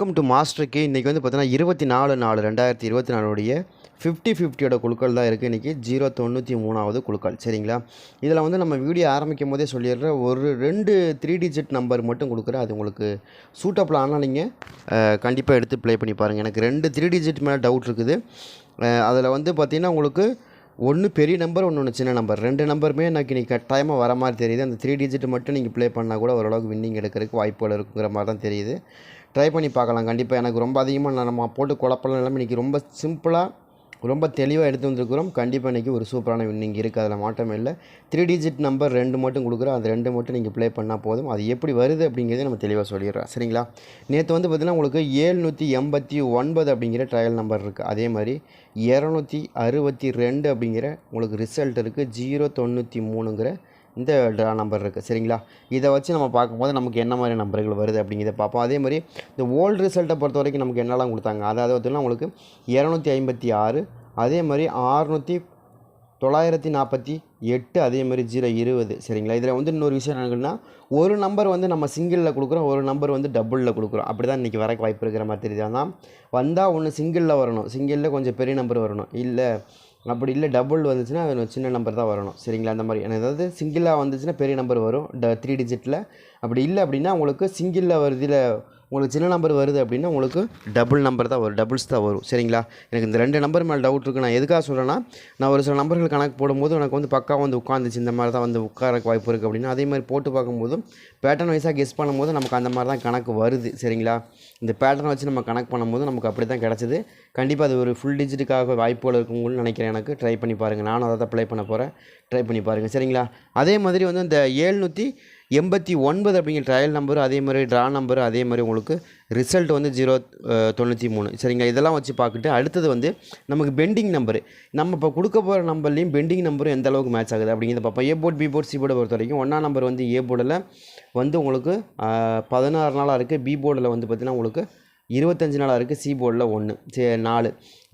Welcome to மாஸ்டருக்கு இன்றைக்கி வந்து பார்த்தீங்கன்னா இருபத்தி நாலு நாலு ரெண்டாயிரத்தி இருபத்தி நாலுடைய ஃபிஃப்டி ஃபிஃப்டியோட குழுக்கள் தான் இருக்குது இன்றைக்கி ஜீரோ தொண்ணூற்றி மூணாவது குழுக்கள். சரிங்களா? இதில் வந்து நம்ம வீடியோ ஆரம்பிக்கும் போதே சொல்லிடுற ஒரு ரெண்டு த்ரீ டிஜிட் நம்பர் மட்டும் கொடுக்குறேன். அது உங்களுக்கு சூட்டபிள் ஆனால் நீங்கள் கண்டிப்பாக எடுத்து ப்ளே பண்ணி பாருங்கள் எனக்கு ரெண்டு த்ரீ டிஜிட் மேலே டவுட் இருக்குது. அதில் வந்து பார்த்திங்கன்னா உங்களுக்கு ஒன்று பெரிய நம்பர் ஒன்று ஒன்று சின்ன நம்பர் ரெண்டு நம்பருமே எனக்கு இன்றைக்கி கட்டாயமாக வர மாதிரி தெரியுது. அந்த த்ரீ டிஜிட் மட்டும் நீங்கள் ப்ளே பண்ணால் கூட ஓரளவுக்கு வின்னிங் எடுக்கிறதுக்கு வாய்ப்புகள் இருக்குங்கிற மாதிரி தான் தெரியுது. ட்ரை பண்ணி பார்க்கலாம். கண்டிப்பாக எனக்கு ரொம்ப அதிகமாக நான் நம்ம போட்டு குழப்பலாம் இல்லாமல் இன்றைக்கி ரொம்ப சிம்பிளாக ரொம்ப தெளிவாக எடுத்து வந்திருக்கிறோம். கண்டிப்பாக இன்றைக்கி ஒரு சூப்பரான வின்னிங் இருக்குது அதில் மாற்றமே இல்லை. த்ரீ டிஜிட் நம்பர் ரெண்டு மட்டும் கொடுக்குறோம் அது ரெண்டு மட்டும் நீங்கள் ப்ளே பண்ணால் போதும். அது எப்படி வருது அப்படிங்கிறத நம்ம தெளிவாக சொல்லிடுறோம் சரிங்களா? நேற்று வந்து பார்த்திங்கன்னா உங்களுக்கு ஏழ்நூற்றி எண்பத்தி ஒன்பது அப்படிங்கிற ட்ரையல் நம்பர் இருக்குது அதே மாதிரி இரநூத்தி அறுபத்தி ரெண்டு அப்படிங்கிற உங்களுக்கு ரிசல்ட் இருக்குது ஜீரோ தொண்ணூற்றி மூணுங்கிற இந்த ட்ரா நம்பர் இருக்குது சரிங்களா? இதை வச்சு நம்ம பார்க்கும்போது நமக்கு என்ன மாதிரி நம்பர்கள் வருது அப்படிங்கிறத பார்ப்போம். அதே மாதிரி இந்த ஓல்டு ரிசல்ட்டை பொறுத்த வரைக்கும் நமக்கு என்னெல்லாம் கொடுத்தாங்க? அதாவது பார்த்திங்கன்னா உங்களுக்கு இரநூத்தி ஐம்பத்தி ஆறு அதே மாதிரி ஆறுநூற்றி தொள்ளாயிரத்தி நாற்பத்தி எட்டு அதே மாதிரி ஜீரோ இருபது. சரிங்களா? இதில் வந்து இன்னொரு விஷயம் என்னங்கன்னா ஒரு நம்பர் வந்து நம்ம சிங்கிளில் கொடுக்குறோம் ஒரு நம்பர் வந்து டபுளில் கொடுக்குறோம். அப்படி தான் இன்றைக்கி வர வாய்ப்பு இருக்கிற மாதிரி தெரியுது. ஆனால் வந்தால் ஒன்று சிங்கிளில் வரணும். சிங்கிளில் கொஞ்சம் பெரிய நம்பர் வரணும். இல்லை அப்படி இல்லை டபுள் வந்துச்சுன்னா அது சின்ன நம்பர் தான் வரணும். சரிங்களா? அந்த மாதிரி. எனக்கு அதாவது சிங்கிளாக வந்துச்சுன்னா பெரிய நம்பர் வரும். ட த்ரீ டிஜிட்டில் அப்படி இல்லை அப்படின்னா உங்களுக்கு சிங்கிளில் வருதில் உங்களுக்கு சின்ன நம்பர் வருது அப்படின்னா உங்களுக்கு டபுள் நம்பர் தான் வரும் டபுள்ஸ் தான் வரும். சரிங்களா? எனக்கு இந்த ரெண்டு நம்பர் மேலே டவுட் இருக்குது நான் எதுக்காக சொல்கிறேன்னா நான் ஒரு சில நம்பர்கள் கணக்கு போடும்போது எனக்கு வந்து பக்கா வந்து உட்காந்துச்சு இந்த மாதிரி தான் வந்து உட்காரக்கு வாய்ப்பு இருக்குது அப்படின்னா அதே மாதிரி போட்டு பார்க்கும்போது பேட்டர்ன் வைஸாக கெஸ் பண்ணும்போது நமக்கு அந்த மாதிரி தான் கணக்கு வருது. சரிங்களா? இந்த பேட்டர்னை வச்சு நம்ம கணக்கு பண்ணும்போது நமக்கு அப்படி தான் கிடச்சிது. கண்டிப்பாக அது ஒரு ஃபுல் டிஜிட்டுக்காக வாய்ப்புகள் இருக்குங்கன்னு நினைக்கிறேன் எனக்கு. ட்ரை பண்ணி பாருங்கள் நானும் அதை தான் ப்ளே பண்ண போகிறேன் ட்ரை பண்ணி பாருங்கள் சரிங்களா? அதே மாதிரி வந்து இந்த ஏழ்நூற்றி எண்பத்தி ஒன்பது அப்படிங்கிற ட்ரையல் நம்பர் அதே மாதிரி ட்ரா நம்பர் அதே மாதிரி உங்களுக்கு ரிசல்ட் வந்து ஜீரோ தொண்ணூற்றி மூணு. சரிங்களா? இதெல்லாம் வச்சு பார்த்துட்டு அடுத்தது வந்து நமக்கு பெண்டிங் நம்பரு நம்ம இப்போ கொடுக்க போகிற நம்பர்லேயும் பெண்டிங் நம்பரும் எந்த அளவுக்கு மேட்ச் ஆகுது அப்படிங்கிறத பார்ப்போம். A board B board C போர்டை பொறுத்த வரைக்கும் ஒன்றா நம்பர் வந்து ஏ போர்டில் வந்து உங்களுக்கு பதினாறு நாளாக இருக்குது பி போர்டில் வந்து பார்த்திங்கன்னா உங்களுக்கு இருபத்தஞ்சு நாளாக இருக்குது சி போர்டில் ஒன்று சே நாலு.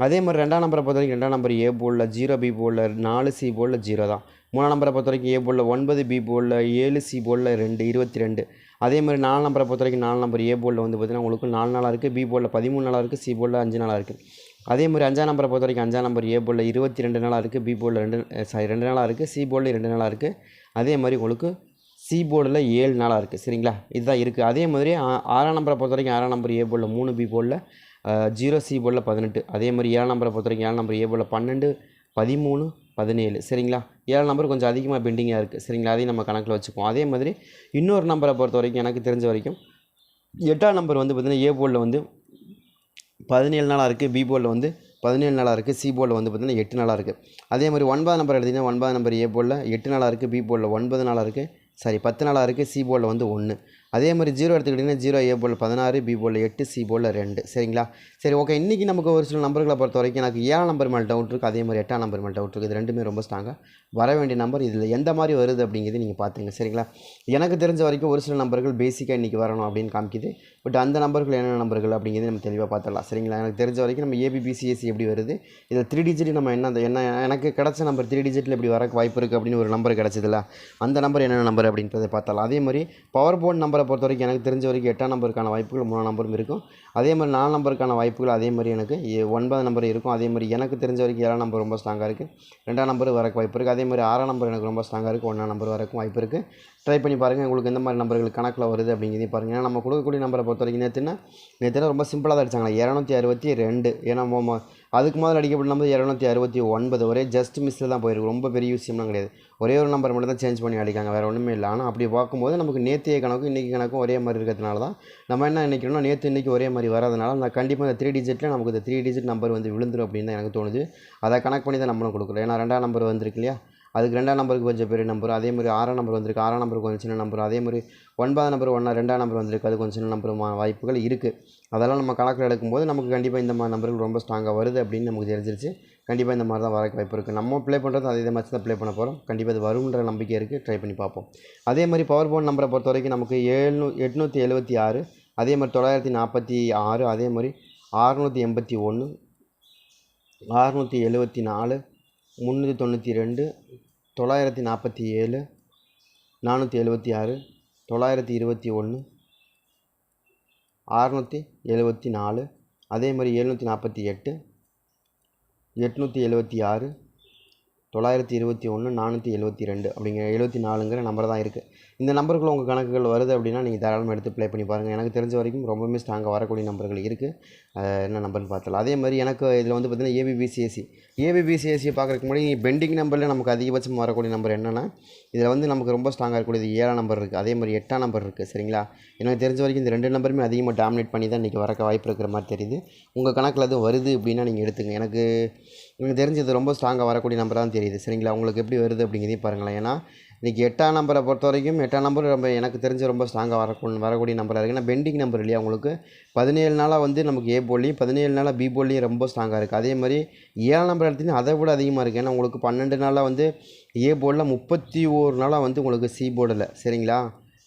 அதே மாதிரி ரெண்டாம் நம்பரை பொறுத்த வரைக்கும் ரெண்டாம் நம்பர் ஏ போர்டில் ஜீரோ பி போர்டில் நாலு சி போர்டில் ஜீரோ தான். மூணாம் நம்பரை பொறுத்த வரைக்கும் ஏ போலில் ஒன்பது பி போலில் ஏழு சி போலில் ரெண்டு இருபத்தி ரெண்டு. அதே மாதிரி நாலு நம்பரை பொறுத்த வரைக்கும் நாலு நம்பர் ஏ போலில் வந்து பார்த்திங்கன்னா உங்களுக்கு நாலு நாளாக இருக்குது பி போர்டில் பதிமூணு நாளாக இருக்குது சி போர்டில் அஞ்சு நாளாக இருக்குது அதே மாதிரி அஞ்சாம் நம்பரை பொறுத்த வரைக்கும் அஞ்சாம் நம்பர் ஏ போலில் இருபத்தி ரெண்டு நாளாக இருக்குது பி போர்டில் ரெண்டு சாரி ரெண்டு நாளாக இருக்குது சி போலில் ரெண்டு நாளாக இருக்குது அதே மாதிரி உங்களுக்கு சி போர்டில் ஏழு நாளாக இருக்குது சரிங்களா? இதுதான் இருக்குது அதே மாதிரி ஆறாம் நம்பரை பொறுத்த வரைக்கும் ஆறாம் நம்பர் ஏ போலில் மூணு பி போலில் ஜீரோ சி போலில் பதினெட்டு. அதே மாதிரி ஏழாம் நம்பரை பொறுத்த வரைக்கும் ஏழாம் நம்பர் ஏ போலில் பன்னெண்டு பதிமூணு பதினேழு. சரிங்களா? ஏழு நம்பர் கொஞ்சம் அதிகமாக பெண்டிங்காக இருக்குது சரிங்களா? அதையும் நம்ம கணக்கில் வச்சுக்குவோம். அதே மாதிரி இன்னொரு நம்பரை பொறுத்த வரைக்கும் எனக்கு தெரிஞ்ச வரைக்கும் எட்டாம் நம்பர் வந்து பார்த்திங்கன்னா ஏ போர்டில் வந்து பதினேழு நாளாக இருக்குது பி போர்டில் வந்து பதினேழு நாளாக இருக்குது சி போர்டில் வந்து பார்த்திங்கன்னா எட்டு நாளாக இருக்குது அதே மாதிரி ஒன்பது நம்பர் எடுத்திங்கன்னா ஒன்பது நம்பர் ஏ போர்டில் எட்டு நாளாக இருக்குது பி போர்டில் ஒன்பது நாளாக இருக்குது சாரி பத்து நாளாக இருக்குது சி போர்டில் வந்து ஒன்று அதே மாதிரி ஜீரோ எடுத்துக்கிட்டிங்கன்னா ஜீரோ ஏ போல் பதினாறு பி போல் எட்டு சி போல் ரெண்டு. சரிங்களா? சரி ஓகே இன்றைக்கி நமக்கு ஒரு சில நம்பர்களை பொறுத்த வரைக்கும் எனக்கு ஏழாம் நம்பர் மேலே டவுட் இருக்குது அதே மாதிரி எட்டாம் நம்பர் மேலே டவுட் இருக்குது இது ரெண்டுமே ரொம்ப ஸ்ட்ராங்காக வர வேண்டிய நம்பர் இதில் எந்த மாதிரி வருது அப்படிங்கிறது நீங்கள் பார்த்துங்க சரிங்களா? எனக்கு தெரிஞ்ச வரைக்கும் ஒரு சில நம்பர்கள் பேசிக்காக இன்றைக்கி வரணும் அப்படின்னு காமிக்குது. பட் அந்த நம்பர்கள் என்னென்ன நம்பர்கள் அப்படிங்கிறது நம்ம தெளிவாக பார்த்துடலாம் சரிங்களா? எனக்கு தெரிஞ்ச வரைக்கும் நம்ம ஏபிபிசிஎஸ்சி எப்படி வருது இதில் த்ரீ டிஜிட் நம்ம என்ன என்ன எனக்கு கிடச்ச நம்பர் த்ரீ டிஜிட்டில் எப்படி வரக்கு வாய்ப்பு இருக்குது அப்படின்னு ஒரு நம்பர் கிடச்சதில்ல அந்த நம்பர் என்னென்ன நம்பர் அப்படின்றத பார்த்தலாம் அதே மாதிரி பவர் போர்ட் நம்பரை பொறுத்த வரைக்கும் எனக்கு தெரிஞ்ச வரைக்கும் எட்டாம் நம்பருக்கான வாய்ப்புகள் மூணாம் நம்பரும் இருக்கும். அதே மாதிரி நாலு நம்பருக்கான வாய்ப்புகள் அதே மாதிரி எனக்கு ஒன்பது நம்பர் இருக்கும். அதே மாதிரி எனக்கு தெரிஞ்ச வரைக்கும் ஏழாம் நம்பர் ரொம்ப ஸ்ட்ராங்காக இருக்குது ரெண்டாம் நம்பர் வரக்கு வாய்ப்பு இருக்குது அதே மாதிரி ஆறாம் நம்பர் எனக்கு ரொம்ப ஸ்ட்ராங்காக இருக்குது ஒன்றாம் நம்பர் வரக்கும் வாய்ப்பு இருக்குது ட்ரை பண்ணி பாருங்கள் உங்களுக்கு எந்த மாதிரி நம்பர்கள் கணக்கில் வருது அப்படிங்கிறதையும் பாருங்கள் ஏன்னா நம்ம கொடுக்கக்கூடிய நம்பரை பொறுத்த வரைக்கும் நேற்றுனா நேற்றுனா ரொம்ப சிம்பிளாக தான் அடித்தாங்களா இரநூத்தி அறுபத்தி ரெண்டு. ஏன்னா அதுக்கு முதல்ல அடிக்கப்பட்ட நம்பர் இரநூத்தி அறுபத்தி ஒன்பது. ஒரே ஜஸ்ட் மிஸ்ஸில் தான் போயிருக்கு. ரொம்ப பெரிய விஷயம்லாம் கிடையாது. ஒரே ஒரு நம்பர் மட்டும் தான் சேஞ்ச் பண்ணி அடிக்காங்க. வேறு ஒன்றுமே இல்லை. ஆனால் அப்படி பார்க்கும்போது நமக்கு நேற்றைய கணக்கும் இன்றைக்கி கணக்கும் ஒரே மாதிரி இருக்கிறதுனால தான் நம்ம என்ன நினைக்கிறோம்னா நேற்று இன்றைக்கி ஒரே மாதிரி வராதனால நான் கண்டிப்பாக இந்த த்ரீ டிஜிட்டில் நமக்கு இந்த த்ரீ டிஜிட் நம்பர் வந்து விழுந்துரும் அப்படின்னு தான் எனக்கு தோணுது. அதை கணக்கு பண்ணி தான் நம்மளும் கொடுக்குறோம். ஏன்னா ரெண்டாம் நம்பர் வந்திருக்கு இல்லையா? அதுக்கு ரெண்டாம் நம்பருக்கு கொஞ்சம் பெரிய நம்பர் அதே மாதிரி ஆறாம் நம்பர் வந்திருக்கு ஆறாம் நம்பருக்கு கொஞ்சம் சின்ன நம்பர் அதே மாதிரி ஒன்பதாம் நம்பர் ஒன்றா ரெண்டாம் நம்பர் வந்திருக்கு அது கொஞ்சம் சின்ன நம்பருமான வாய்ப்புகள் இருக்குது அதெல்லாம் நம்ம கணக்கில் எடுக்கும்போது நமக்கு கண்டிப்பாக இந்த மாதிரி நம்பர்கள் ரொம்ப ஸ்ட்ராங்காக வருது அப்படின்னு நமக்கு தெரிஞ்சிருச்சு. கண்டிப்பாக இந்த மாதிரி தான் வரக்கு வாய்ப்பு இருக்குது நம்ம ப்ளே பண்ணுறது அதே மாதிரி தான் ப்ளே பண்ண போகிறோம் கண்டிப்பாக அது வரும்ன்ற நம்பிக்கை இருக்குது ட்ரை பண்ணி பார்ப்போம். அதே மாதிரி பவர் போன் நம்பரை பொறுத்த வரைக்கும் நமக்கு ஏழ்நூ எட்நூற்றி எழுபத்தி ஆறு அதே மாதிரி தொள்ளாயிரத்தி நாற்பத்தி ஆறு அதே மாதிரி ஆறுநூற்றி எண்பத்தி ஒன்று அறுநூற்றி எழுபத்தி நாலு முந்நூற்றி தொண்ணூற்றி ரெண்டு தொள்ளாயிரத்தி நாற்பத்தி ஏழு நானூற்றி எழுபத்தி ஆறு தொள்ளாயிரத்தி இருபத்தி ஒன்று அறநூற்றி எழுபத்தி நாலு அதே மாதிரி எழுநூற்றி நாற்பத்தி எட்டு எட்நூற்றி எழுபத்தி ஆறு தொள்ளாயிரத்தி இருபத்தி ஒன்று நானூற்றி எழுபத்தி ரெண்டு அப்படிங்கிற எழுபத்தி நாலுங்கிற நம்பர் தான் இருக்குது இந்த நம்பருக்குள்ள உங்கள் கணக்குகள் வருது அப்படின்னா நீங்கள் தாராளமாக எடுத்து ப்ளே பண்ணி பாருங்கள் எனக்கு தெரிஞ்ச வரைக்கும் ரொம்பவுமே ஸ்ட்ராங்காக வரக்கூடிய நம்பர்கள் இருக்குது என்ன நம்பர்னு பார்த்தலாம் அதே மாதிரி எனக்கு இதில் வந்து பார்த்திங்கன்னா ஏபிபிசிஎஸ்சி ஏபிபிசிஎஸ்சியை பார்க்குறதுக்கு முன்னாடி பெண்டிங் நம்பரில் நமக்கு அதிகபட்சம் வரக்கூடிய நம்பர் என்னென்னா இதில் வந்து நமக்கு ரொம்ப ஸ்ட்ராங்காக இருக்கக்கூடியது ஏழாம் நம்பர் இருக்குது அதே மாதிரி எட்டாம் நம்பர் இருக்குது சரிங்களா? எனக்கு தெரிஞ்ச வரைக்கும் இந்த ரெண்டு நம்பருமே அதிகமாக டாமினேட் பண்ணி தான் இன்றைக்கி வரக்க வாய்ப்பு இருக்கிற மாதிரி தெரியுது. உங்கள் கணக்கில் அது வருது அப்படின்னா நீங்கள் எடுத்துங்க. எனக்கு எனக்கு தெரிஞ்சது ரொம்ப ஸ்ட்ராங்காக வரக்கூடிய நம்பர் தான் தெரியுது. சரிங்களா? உங்களுக்கு எப்படி வருது அப்படிங்கிறதையும் பாருங்களேன். ஏன்னா இன்றைக்கி எட்டாம் நம்பரை பொறுத்த வரைக்கும் எட்டாம் நம்பர் ரொம்ப எனக்கு தெரிஞ்ச ரொம்ப ஸ்ட்ராங்காக வரக்கூடிய வரக்கூடிய நம்பராக இருக்குது ஏன்னா பெண்டிங் நம்பர் இல்லையா உங்களுக்கு? பதினேழு நாளாக வந்து நமக்கு ஏ போலியும் பதினேழு நாளாக பி போலியும் ரொம்ப ஸ்ட்ராங்காக இருக்குது அதே மாதிரி ஏழாம் நம்பர் எடுத்திங்கன்னா அதை விட அதிகமாக இருக்குது ஏன்னா உங்களுக்கு பன்னெண்டு நாளாக வந்து ஏ போர்டில் முப்பத்தி ஓரு நாளாக வந்து உங்களுக்கு சி போர்டில் சரிங்களா?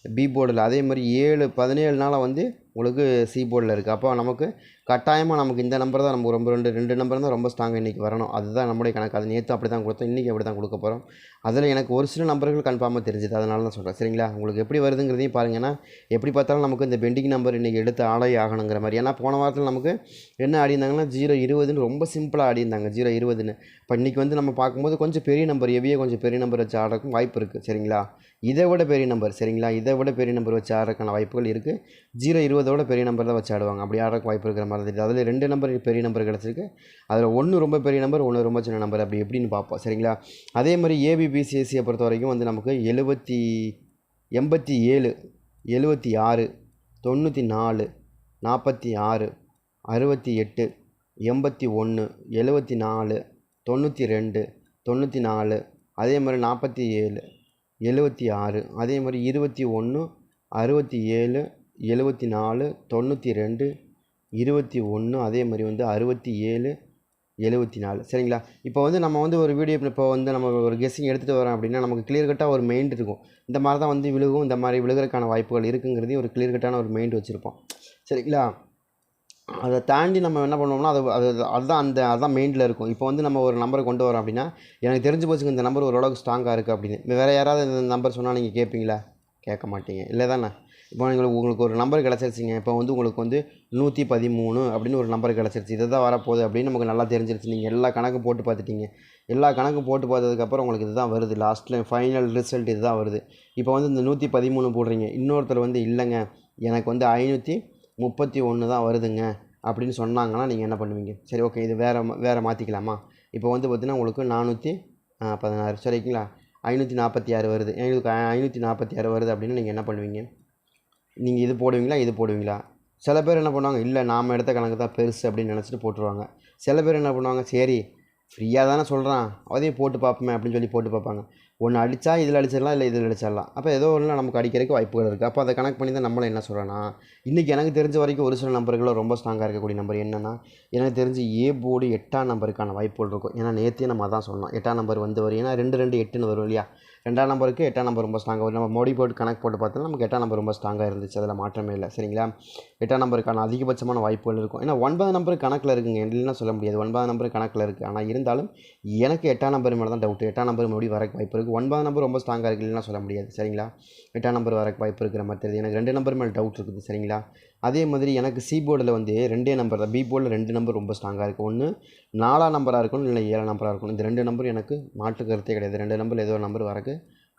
பி போர்டில் அதே மாதிரி ஏழு பதினேழு நாளாக வந்து உங்களுக்கு சி போர்டில் இருக்குது அப்போ நமக்கு கட்டாயமாக நமக்கு இந்த நம்பர் தான் நமக்கு ரொம்ப ரெண்டு ரெண்டு நம்பர் தான் ரொம்ப ஸ்ட்ராங்காக இன்றைக்கி வரணும். அதுதான் நம்முடைய கணக்கு. அது நேற்று அப்படி தான் கொடுத்தோம். இன்றைக்கி அப்படி தான் கொடுக்க போகிறோம் அதில் எனக்கு ஒரு சில நம்பர்கள் கன்ஃபார்மாக தெரிஞ்சுது. அதனால தான் சொல்கிறேன் சரிங்களா? உங்களுக்கு எப்படி வருதுங்கிறதையும் பாருங்கன்னா எப்படி பார்த்தாலும் நமக்கு இந்த பெண்டிங் நம்பர் இன்றைக்கி எடுத்து ஆடை ஆகணுங்கிற மாதிரி. ஏன்னா போன வாரத்தில் நமக்கு என்ன ஆடி இருந்தாங்கன்னா ஜீரோ இருபதுன்னு ரொம்ப சிம்பிளாக ஆடி இருந்தாங்க ஜீரோ இருபதுன்னு. இப்போ இன்றைக்கி வந்து நம்ம பார்க்கும்போது கொஞ்சம் பெரிய நம்பர் எவியே கொஞ்சம் பெரிய நம்பர் வச்சு ஆடுறதுக்கும் வாய்ப்பு இருக்குது சரிங்களா? இதை விட பெரிய நம்பர் சரிங்களா? இதை விட பெரிய நம்பர் வச்சு ஆடுறதுக்கான வாய்ப்புகள் இருக்குது ஜீரோ இருபது இருபதோட பெரிய நம்பர் தான் வச்சு ஆடுவாங்க. அப்படி ஆடுறக்கு வாய்ப்பு இருக்கிற மாதிரி தெரியுது. அதில் ரெண்டு நம்பர் பெரிய நம்பர் கிடச்சிருக்கு. அதில் ஒன்று ரொம்ப பெரிய நம்பர் ஒன்று ரொம்ப சின்ன நம்பர் அப்படி எப்படின்னு பார்ப்போம். சரிங்களா? அதே மாதிரி ஏபிபிசிஎஸ்சியை பொறுத்த வரைக்கும் வந்து நமக்கு எழுபத்தி எண்பத்தி ஏழு எழுபத்தி ஆறு தொண்ணூற்றி நாலு நாற்பத்தி ஆறு அறுபத்தி எட்டு எண்பத்தி ஒன்று எழுபத்தி நாலு தொண்ணூற்றி ரெண்டு தொண்ணூற்றி நாலு அதே மாதிரி நாற்பத்தி ஏழு எழுபத்தி ஆறு அதே மாதிரி இருபத்தி ஒன்று அறுபத்தி ஏழு எழுபத்தி நாலு தொண்ணூற்றி ரெண்டு இருபத்தி ஒன்று அதே மாதிரி வந்து அறுபத்தி ஏழு எழுபத்தி நாலு சரிங்களா? இப்போ வந்து நம்ம வந்து ஒரு வீடியோ இப்போ வந்து நம்ம ஒரு கெஸ்ஸிங் எடுத்துகிட்டு வரோம் அப்படின்னா நமக்கு கிளியர் கட்டாக ஒரு மெயிண்ட் இருக்கும். இந்த மாதிரி தான் வந்து விழுகும் இந்த மாதிரி விழுகிறதுக்கான வாய்ப்புகள் இருக்குங்கிறதையும் ஒரு கிளியர் கட்டான ஒரு மெயின் வச்சுருப்போம். சரிங்களா? அதை தாண்டி நம்ம என்ன பண்ணுவோம்னா அது அது அதுதான் அந்த அதுதான் மெயினில் இருக்கும். இப்போ வந்து நம்ம ஒரு நம்பரை கொண்டு வரோம் அப்படின்னா எனக்கு தெரிஞ்சு போச்சுங்க இந்த நம்பர் ஓரளவுக்கு ஸ்ட்ராங்காக இருக்குது அப்படின்னு. வேறு யாராவது இந்த நம்பர் சொன்னால் நீங்கள் கேட்பீங்களா கேட்க மாட்டீங்க. இல்லை தானே இப்போ நீங்கள் உங்களுக்கு ஒரு நம்பர் கிடச்சிருச்சிங்க. இப்போ வந்து உங்களுக்கு வந்து நூற்றி பதிமூணு அப்படின்னு ஒரு நம்பர் கிடச்சிருச்சு. இதை தான் வரப்போகுது அப்படின்னு நமக்கு நல்லா தெரிஞ்சிருச்சு. நீங்கள் எல்லா கணக்கும் போட்டு பார்த்துட்டீங்க. எல்லா கணக்கும் போட்டு பார்த்ததுக்கப்புறம் உங்களுக்கு இதுதான் வருது. லாஸ்ட்டில் ஃபைனல் ரிசல்ட் இதுதான் வருது. இப்போ வந்து இந்த நூற்றி பதிமூணு போடுறீங்க. இன்னொருத்தர் வந்து இல்லைங்க. எனக்கு வந்து ஐநூற்றி முப்பத்தி ஒன்று தான் வருதுங்க அப்படின்னு சொன்னாங்கன்னா நீங்கள் என்ன பண்ணுவீங்க? சரி ஓகே இது வேறு வேறு மாற்றிக்கலாமா இப்போ வந்து பார்த்தீங்கன்னா உங்களுக்கு நானூற்றி பதினாறு சரிங்களா? ஐநூற்றி நாற்பத்தி ஆறு வருது. எங்களுக்கு ஐநூற்றி நாற்பத்தி ஆறு வருது அப்படின்னு நீங்கள் என்ன பண்ணுவீங்க? நீங்கள் இது போடுவீங்களா இது போடுவீங்களா? சில பேர் என்ன பண்ணுவாங்க இல்லை நாம் எடுத்த கணக்கு தான் பெருசு அப்படின்னு நினச்சிட்டு போட்டுருவாங்க. சில பேர் என்ன பண்ணுவாங்க சரி ஃப்ரீயாக தானே சொல்கிறான் அதையும் போட்டு பார்ப்போமே அப்படின்னு சொல்லி போட்டு பார்ப்பாங்க. ஒன்று அடித்தா இதில் அடிச்சிடலாம் இல்லை இதில் அடிச்சிடலாம். அப்போ ஏதோ ஒன்று நமக்கு அடிக்கிறதுக்கு வாய்ப்புகள் இருக்குது அப்போ அதை கணக்கு பண்ணி தான் நம்மளும் என்ன சொல்கிறேன்னா இன்றைக்கி எனக்கு தெரிஞ்ச வரைக்கும் ஒரு சில நம்பர்களும் ரொம்ப ஸ்ட்ராங்காக இருக்கக்கூடிய நம்பர் என்னென்னா எனக்கு தெரிஞ்சு ஏ போர்டு எட்டாம் நம்பருக்கான வாய்ப்புகள் இருக்கும். ஏன்னா நேற்றே நம்ம அதான் சொன்னோம். எட்டாம் நம்பர் வந்து வரும் ஏன்னா ரெண்டு ரெண்டு எட்டுன்னு வரும் இல்லையா? ரெண்டாம் நம்பருக்கு எட்டாம் நம்பர் ரொம்ப ஸ்ட்ராங்காக நம்ம மோடி போர்டு கணக்கு போட்டு பார்த்தோம்னா நமக்கு எட்டாம் நம்பர் ரொம்ப ஸ்ட்ராங்காக இருந்துச்சு. அதில் மாற்றமே இல்லை. சரிங்களா? எட்டாம் நம்பருக்கான அதிகபட்சமான வாய்ப்புகள் இருக்கும். ஏன்னா ஒன்பது நம்பர் கணக்கில் இருக்குங்க. இல்லைன்னா சொல்ல முடியாது. ஒன்பது நம்பர் கணக்கில் இருக்குது ஆனால் இருந்தாலும் எனக்கு எட்டாம் நம்பர் மேலே தான் டவுட் எட்டாம் நம்பர் மறுபடியும் வரக்கு வாய்ப்பு இருக்குது ஒன்பது நம்பர் ரொம்ப ஸ்ட்ராங்காக இருக்குது இல்லைன்னா சொல்ல முடியாது. சரிங்களா? எட்டாம் நம்பர் வரக்கு வாய்ப்பு இருக்கிற மாதிரி தெரியுது. எனக்கு ரெண்டு நம்பர் மேலே டவுட் இருக்குது. சரிங்களா? அதே மாதிரி எனக்கு சி போர்டில் வந்து ரெண்டே நம்பர் தான். பி போர்டில் ரெண்டு நம்பர் ரொம்ப ஸ்ட்ராங்காக இருக்கும் ஒன்று நாலாம் நம்பராக இருக்கணும். இல்லை ஏழாம் நம்பராக இருக்கணும். இந்த ரெண்டு நம்பர் எனக்கு மாற்று கருத்தே கிடையாது. ரெண்டு நம்பர் ஏதோ ஒரு நம்பர் வரக்கு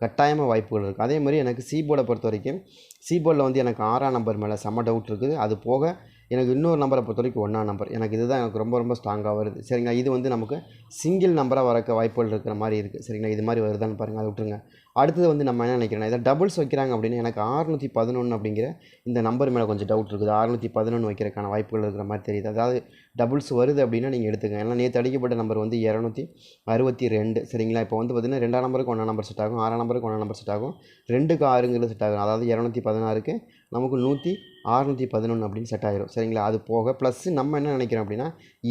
கட்டாயமாக வாய்ப்புகள் இருக்குது அதே மாதிரி எனக்கு சி போர்டை பொறுத்த வரைக்கும் சி போர்டில் வந்து எனக்கு ஆறாம் நம்பர் மேலே செம்ம டவுட் இருக்குது. அது போக எனக்கு இன்னொரு நம்பரை பொறுத்த வரைக்கும் ஒன்றாம் நம்பர் எனக்கு இதுதான் எனக்கு ரொம்ப ரொம்ப ஸ்ட்ராங்காக வருது. சரிங்களா? இது வந்து நமக்கு சிங்கிள் நம்பராக வரக்க வாய்ப்புகள் இருக்கிற மாதிரி இருக்குது சரிங்களா? இது மாதிரி வருதான்னு பாருங்கள் அதை விட்டுருங்க. அடுத்தது வந்து நம்ம என்ன நினைக்கிறேன்னா இதை டபுள்ஸ் வைக்கிறாங்க அப்படின்னு எனக்கு அறுநூற்றி பதினொன்று அப்படிங்கிற இந்த நம்பர் மேலே கொஞ்சம் டவுட் இருக்குது. அறுநூற்றி பதினொன்று வைக்கிறதுக்கான வாய்ப்புகள் இருக்கிற மாதிரி தெரியுது. அதாவது டபுள்ஸ் வருது அப்படின்னா நீங்கள் எடுத்துக்கங்க. ஏன்னா நேற்று அடிக்கப்பட்ட நம்பர் வந்து இரநூத்தி அறுபத்தி ரெண்டு. சரிங்களா? இப்போ வந்து பார்த்திங்கன்னா ரெண்டாம் நம்பருக்கு ஒன்றா நம்பர் செட் ஆகும். ஆறாம் நம்பருக்கு ஒன்றா நம்பர் செட் ஆகும். ரெண்டுக்கு ஆறுங்கிறது செட் ஆகும் அதாவது இரநூத்தி பதினாறுக்கு நமக்கு நூற்றி அறுநூற்றி பதினொன்று அப்படின்னு செட் ஆயிரும். சரிங்களா? அது போக ப்ளஸ் நம்ம என்ன நினைக்கிறோம் அப்படின்னா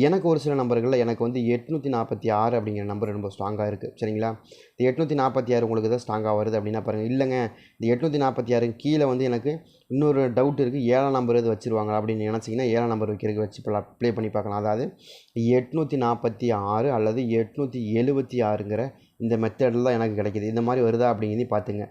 எனக்கு ஒரு சில நம்பர்களில் எனக்கு வந்து எட்நூற்றி நாற்பத்தி ஆறு அப்படிங்கிற நம்பர் ரொம்ப ஸ்ட்ராங்காக இருக்குது சரிங்களா? இந்த எட்நூற்றி நாற்பத்தி ஆறு உங்களுக்கு தான் ஸ்ட்ராங்காக வருது அப்படின்னா பாருங்கள் இல்லைங்க இந்த எட்நூற்றி நாற்பத்தி ஆறு கீழே வந்து எனக்கு இன்னொரு டவுட் இருக்குது ஏழாம் நம்பர் இது வச்சுருவாங்க அப்படின்னு நினச்சிங்கன்னா ஏழாம் நம்பர் வைக்கிறதுக்கு வச்சு ப்ளே பண்ணி பார்க்கலாம். அதாவது எட்நூற்றி நாற்பத்தி ஆறு அல்லது எட்நூற்றி எழுபத்தி ஆறுங்கிற இந்த மெத்தடில் தான் எனக்கு கிடைக்கிது. இந்த மாதிரி வருதா அப்படிங்கிறதையும் பார்த்துங்க.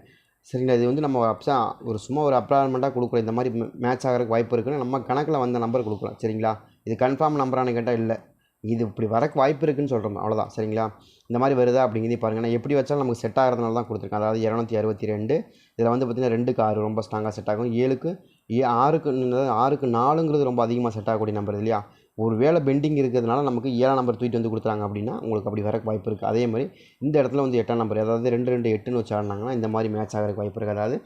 சரிங்களா? இது வந்து நம்ம அப்சா ஒரு சும்மா ஒரு அப்ராய்மெண்ட்டாக கொடுக்குறோம். இந்த மாதிரி மேட்ச் ஆகிறதுக்கு வாய்ப்பு இருக்குன்னு நம்ம கணக்கில் வந்த நம்பர் கொடுக்குறோம் சரிங்களா? இது கன்ஃபார்ம் நம்பரானு கேட்டால் இல்லை. இது இப்படி வரக்கு வாய்ப்பு இருக்குன்னு சொல்கிறோம் அவ்வளோதான் சரிங்களா? இந்த மாதிரி வருதா அப்படிங்கிறதே பாருங்கள் நான் எப்படி வச்சாலும் நமக்கு செட் ஆகிறதுனால தான் கொடுத்துருக்கேன். அதாவது இரநூத்தி அறுபத்தி ரெண்டு இதில் வந்து பார்த்திங்கன்னா ரெண்டுக்கு ஆறு ரொம்ப ஸ்ட்ராங்காக செட் ஆகும். ஏழுக்கு ஏ ஆறுக்கு ஆறுக்கு நாலுங்கிறது ரொம்ப அதிகமாக செட் ஆகக்கூடிய நம்பர் இல்லையா? ஒரு வேளை பெண்டிங் இருக்கிறதுனால நமக்கு ஏழாம் நம்பர் தூக்கிட்டு வந்து கொடுத்தாங்க அப்படின்னா உங்களுக்கு அப்படி வரக்கு வாய்ப்பு இருக்குது அதே மாதிரி இந்த இடத்துல வந்து எட்டாம் நம்பர் அதாவது ரெண்டு ரெண்டு எட்டுன்னு வச்சு ஆடினாங்கன்னா இந்த மாதிரி மேட்ச் ஆகிறதுக்கு வாய்ப்பு இருக்குது அதாவது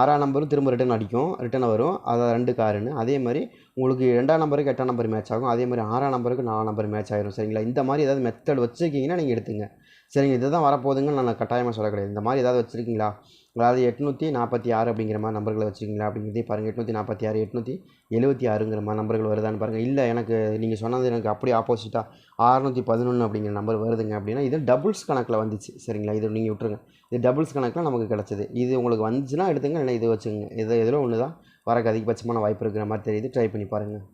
ஆறாம் நம்பரும் திரும்ப ரிட்டன் அடிக்கும் ரிட்டன் வரும். அதாவது ரெண்டு காருன்னு அதே மாதிரி உங்களுக்கு ரெண்டாம் நம்பருக்கு எட்டாம் நம்பர் மேட்ச் ஆகும். அதே மாதிரி ஆறாம் நம்பருக்கு நாலாம் நம்பர் மேட்ச் ஆகிரும் சரிங்களா? இந்த மாதிரி ஏதாவது மெத்தட் வச்சுருக்கீங்கன்னா நீங்கள் எடுத்துங்க. சரிங்க? இதுதான் வரப்போகுதுங்க நான் கட்டாயமாக சொல்ல கிடையாது இந்த மாதிரி ஏதாவது வச்சுருக்கீங்களா? அதாவது எட்நூற்றி நாற்பத்தி ஆறு அப்படிங்கிற மாதிரி நம்பர்களை வச்சுருக்கீங்களா அப்படிங்கிறதே பாருங்கள் எட்நூற்றி நாற்பத்தி ஆறு எட்நூற்றி எழுபத்தி ஆறுங்கிற மாதிரி நம்பர்கள் வருதான்னு பாருங்கள் இல்லை எனக்கு நீங்கள் சொன்னது எனக்கு அப்படியே ஆப்போசிட்டாக ஆறுநூற்றி பதினொன்று அப்படிங்கிற நம்பர் வருதுங்க அப்படின்னா இது டபுள்ஸ் கணக்கில் வந்துச்சு. சரிங்களா? இது நீங்கள் விட்டுருங்க. இது டபுள்ஸ் கணக்கில் நமக்கு கிடச்சிது. இது உங்களுக்கு வந்துச்சுன்னா எடுத்துங்க இல்லை இது வச்சுங்க இது எதில் ஒன்று தான் வரக்கு அதிகபட்சமான வாய்ப்பு இருக்கிற மாதிரி தெரியுது. ட்ரை பண்ணி பாருங்கள்